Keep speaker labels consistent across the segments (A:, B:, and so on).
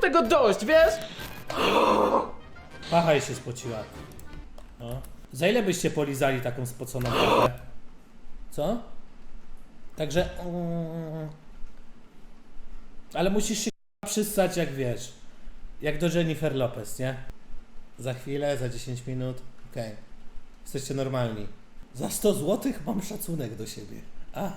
A: tego dość, wiesz?
B: Pacha się spociła. No. Za ile byście polizali taką spoconą pachę? Co? Także... mm, Ale musisz się przystać jak wiesz. Jak do Jennifer Lopez, nie? Za chwilę, za 10 minut. Okej. Jesteście normalni. Za 100 zł mam szacunek do siebie. A,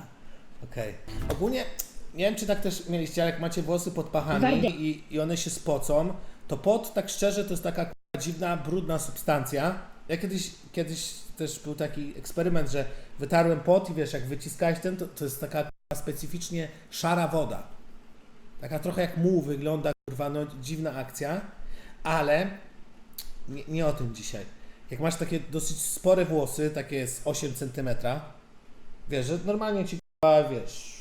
B: okej. Ogólnie, nie wiem czy tak też mieliście, ale jak macie włosy pod pachami i, i one się spocą, to pot, tak szczerze, to jest taka k***a dziwna, brudna substancja. Ja kiedyś, kiedyś też był taki eksperyment, że wytarłem pot i wiesz, jak wyciskałeś ten, to, to jest taka k***a specyficznie szara woda. Taka trochę jak muł wygląda, kurwa, no dziwna akcja, ale nie, nie o tym dzisiaj. Jak masz takie dosyć spore włosy, takie z 8 cm, wiesz, że normalnie ci kurwa, wiesz,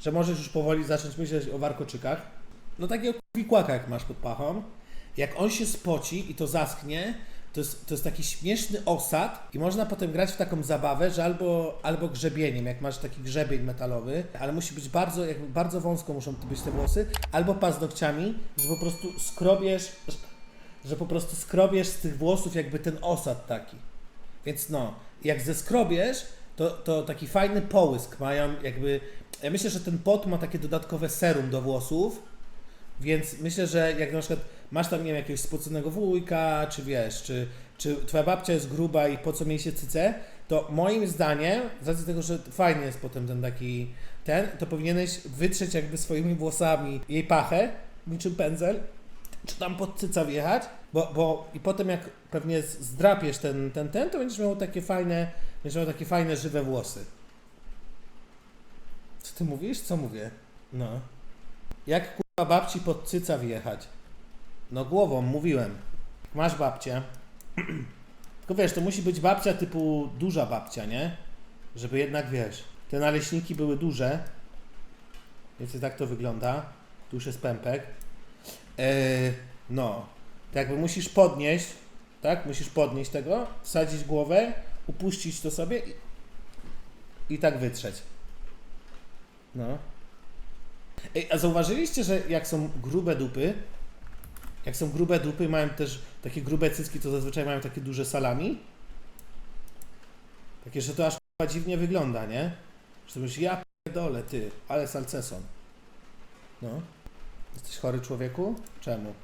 B: że możesz już powoli zacząć myśleć o warkoczykach. No takiego wikłaka jak masz pod pachą, jak on się spoci i to zaschnie, to jest, to jest taki śmieszny osad i można potem grać w taką zabawę, że albo, albo grzebieniem, jak masz taki grzebień metalowy, ale musi być bardzo, bardzo wąsko muszą być te włosy, albo paznokciami, że po prostu skrobiesz, że po prostu skrobiesz z tych włosów jakby ten osad taki. Więc no, jak zeskrobiesz, to, to taki fajny połysk mają jakby... Ja myślę, że ten pot ma takie dodatkowe serum do włosów, więc myślę, że jak na przykład masz tam, nie wiem, jakiegoś spoconego wujka, czy wiesz, czy, czy twoja babcia jest gruba i po co miej się cyce, to moim zdaniem, z racji tego, że fajny jest potem ten taki, ten, to powinieneś wytrzeć jakby swoimi włosami jej pachę, niczym pędzel, czy tam pod cyca wjechać, bo, bo i potem jak pewnie zdrapiesz ten, ten, ten, to będziesz miał takie fajne, będziesz miał takie fajne, żywe włosy. Co ty mówisz? Co mówię? No. Jak kurwa babci pod cyca wjechać? No głową, mówiłem. Masz babcię. Tylko wiesz, to musi być babcia typu duża babcia, nie? Żeby jednak, wiesz, te naleśniki były duże. Więc tak to wygląda. Tu już jest pępek. Eee, no. To jakby musisz podnieść, tak? Musisz podnieść tego, wsadzić głowę, upuścić to sobie i, i tak wytrzeć. No. Ej, a zauważyliście, że jak są grube dupy, jak są grube dupy, mają też takie grube cycki, to zazwyczaj mają takie duże salami? Takie, że to aż dziwnie wygląda, nie? Że to myślisz, ja dole, ty, ale salceson. No. Jesteś chory człowieku? Czemu?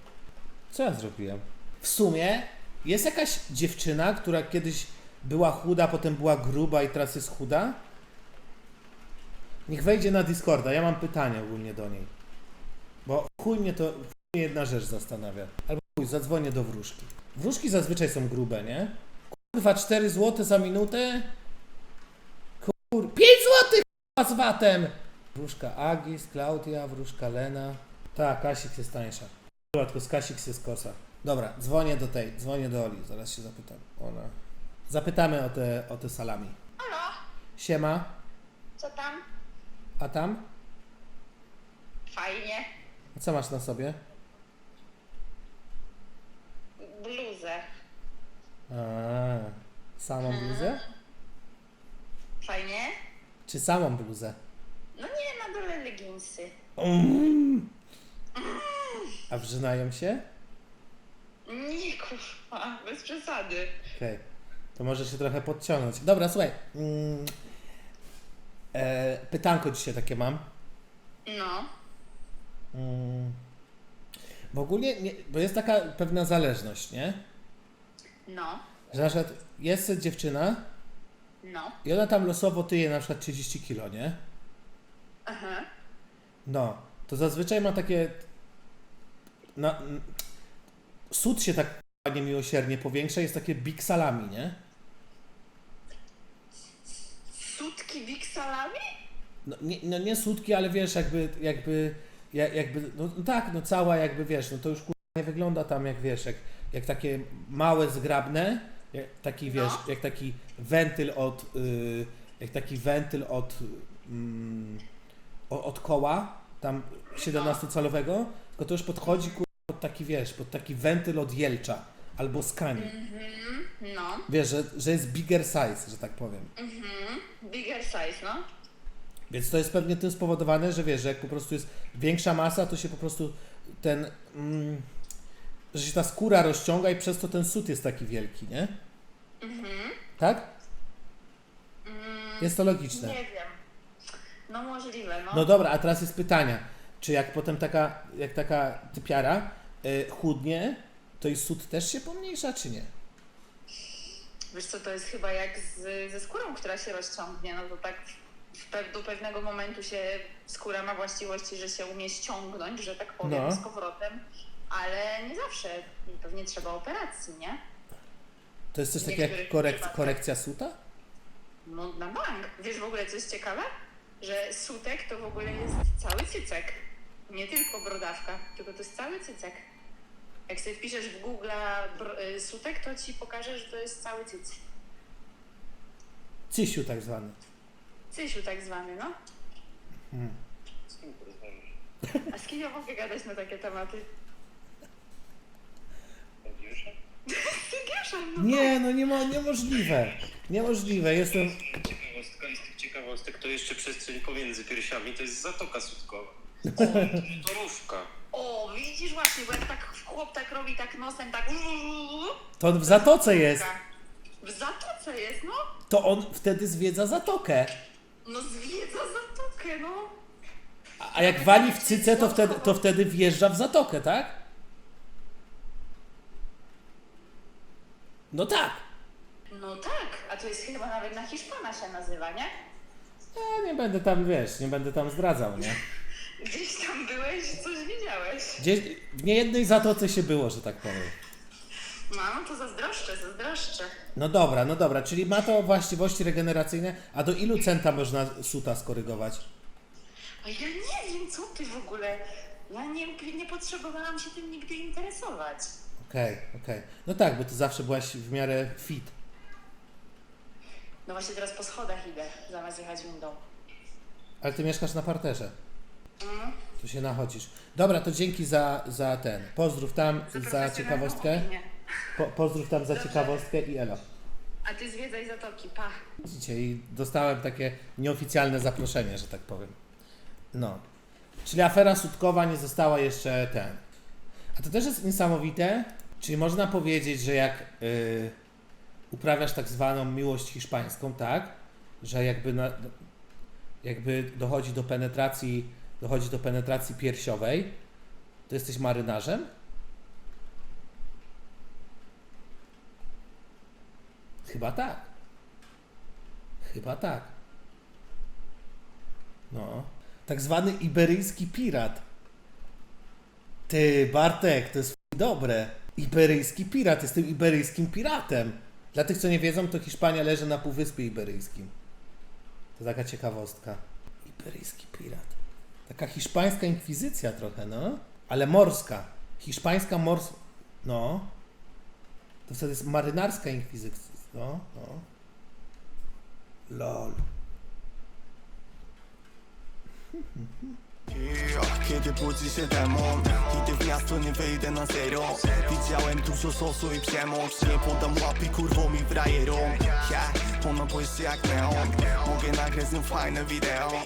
B: Co ja zrobiłem? W sumie jest jakaś dziewczyna, która kiedyś była chuda, potem była gruba i teraz jest chuda? Niech wejdzie na Discorda, ja mam pytanie ogólnie do niej. Bo chuj mnie to, chuj mnie jedna rzecz zastanawia. Albo chuj, zadzwonię do wróżki. Wróżki zazwyczaj są grube, nie? Kurwa, 4 zł za minutę? Kur... 5 zł kurwa, z watem! Wróżka Agis, Klaudia, wróżka Lena. Tak, Kasik jest tańsza. Kurwa, tylko z Kasik jest kosa. Dobra, dzwonię do tej, dzwonię do Oli, zaraz się zapytam. Ona. Zapytamy o te, o te salami.
C: Halo,
B: Siema,
C: co tam?
B: a tam?
C: Fajnie.
B: A co masz na sobie?
C: Bluzę.
B: A, samą bluzę?
C: Fajnie?
B: Czy samą bluzę?
C: No nie, na dole leginsy.
B: Mm. A wrzynają się?
C: Nie, kurwa, bez przesady.
B: Okej. To może się trochę podciągnąć. Dobra, słuchaj. Mm. E, pytanko dzisiaj takie mam.
C: No,
B: Mm. Bo ogólnie, nie, bo jest taka pewna zależność, nie?
C: no,
B: Że na przykład jest dziewczyna
C: no.
B: i ona tam losowo tyje na przykład 30 kilo, nie?
C: Aha.
B: No, to zazwyczaj ma takie. Na, sód się tak niemiłosiernie powiększa, jest takie big salami, nie?
C: Sutki Big Salami?
B: No nie, no nie sódki, ale wiesz, jakby, jakby, ja- jakby, no, no tak, no cała jakby, wiesz, no to już k***a, nie wygląda tam jak, wiesz, jak, jak takie małe, zgrabne, jak taki, wiesz,
C: No.
B: jak taki wentyl od, y, jak taki wentyl od, mm, o- od koła, tam 17-calowego, tylko to już podchodzi, k***a, pod taki, wiesz, pod taki wentyl od jelcza albo skani.
C: Mhm, no.
B: Wiesz, że, że jest bigger size, że tak powiem.
C: Mhm. Bigger size, no.
B: Więc to jest pewnie tym spowodowane, że wiesz, że jak po prostu jest większa masa, to się po prostu ten, mm, że się ta skóra rozciąga i przez to ten sut jest taki wielki, nie? Tak? Jest to logiczne.
C: Nie wiem. No możliwe, no.
B: No dobra, a teraz jest pytanie. Czy jak potem taka, jak taka typiara y, chudnie, to i sut też się pomniejsza, czy nie?
C: Wiesz co, to jest chyba jak z, ze skórą, która się rozciągnie, no to tak w do pewnego momentu się skóra ma właściwości, że się umie ściągnąć, że tak powiem,
B: No.
C: z powrotem, ale nie zawsze. Pewnie trzeba operacji, nie?
B: To jest coś takiego jak korek,
C: przypadkach.
B: korekcja suta?
C: No na bank. Wiesz w ogóle, co jest ciekawe? Że sutek to w ogóle jest cały cycek. Nie tylko brodawka, tylko to jest cały cycek. Jak sobie wpiszesz w Google y, sutek, to ci pokaże, że to jest cały cyc.
B: Cysiu tak zwany.
C: Cysiu tak zwany, no.
A: Z kim porozmawiasz?
C: A z kim ja mogę gadać na takie tematy? No.
B: Nie, no nie mo- niemożliwe. Niemożliwe. Jestem.
A: Ciekawostka i z tych ciekawostek to jeszcze przestrzeń pomiędzy piersiami to jest zatoka sutkowa. Torówka.
C: O, widzisz właśnie, bo jak tak chłop tak robi tak nosem, tak...
B: To on w zatoce jest.
C: W zatoce jest, no.
B: To on wtedy zwiedza zatokę.
C: No zwiedza zatokę, no.
B: A a jak wali w cyce, to wtedy, to wtedy wjeżdża w zatokę, tak? No tak.
C: No tak, a to jest chyba nawet na Hiszpana się nazywa, nie?
B: Ja nie będę tam, wiesz, nie będę tam zdradzał, nie?
C: Gdzieś tam byłeś, coś widziałeś.
B: Gdzieś, w niejednej zatoce się było, że tak powiem.
C: No, to zazdroszczę, zazdroszczę.
B: No dobra, no dobra, czyli ma to właściwości regeneracyjne, a do ilu centa można suta skorygować?
C: A ja nie wiem, co ty w ogóle. Ja nie, nie potrzebowałam się tym nigdy interesować.
B: Okej, okej. No tak, bo ty zawsze byłaś w miarę fit.
C: No właśnie teraz po schodach idę, zamiast jechać windą.
B: Ale ty mieszkasz na parterze. Tu się nachodzisz. Dobra, to dzięki za, za ten. Pozdrów tam za ciekawostkę.
C: opinię.
B: Po, pozdrów tam za ciekawostkę i elo.
C: A ty zwiedzaj zatoki, pa.
B: Widzicie, i dostałem takie nieoficjalne zaproszenie, że tak powiem. No. Czyli afera sutkowa nie została jeszcze ten. A to też jest niesamowite. Czyli można powiedzieć, że jak y, uprawiasz tak zwaną miłość hiszpańską, tak? Że jakby, na, jakby dochodzi do penetracji, dochodzi do penetracji piersiowej, to jesteś marynarzem? Chyba tak. Chyba tak. No. Tak zwany iberyjski pirat. Ty, Bartek, to jest dobre. Iberyjski pirat, jestem iberyjskim piratem. Dla tych, co nie wiedzą, to Hiszpania leży na Półwyspie Iberyjskim. To taka ciekawostka. Iberyjski pirat. Taka hiszpańska inkwizycja trochę, no. Ale morska. Hiszpańska morska. No. To wtedy jest marynarska inkwizycja. No, no. Lol.
D: Kiedy budzi się demon Nigdy w miasto nie wyjdę na zero Widziałem dużo sosu i przemoc Nie podam łapy kurwom i wrajerom yeah, Ona błyszczy jak neon Mogę nagrać z nią fajne wideo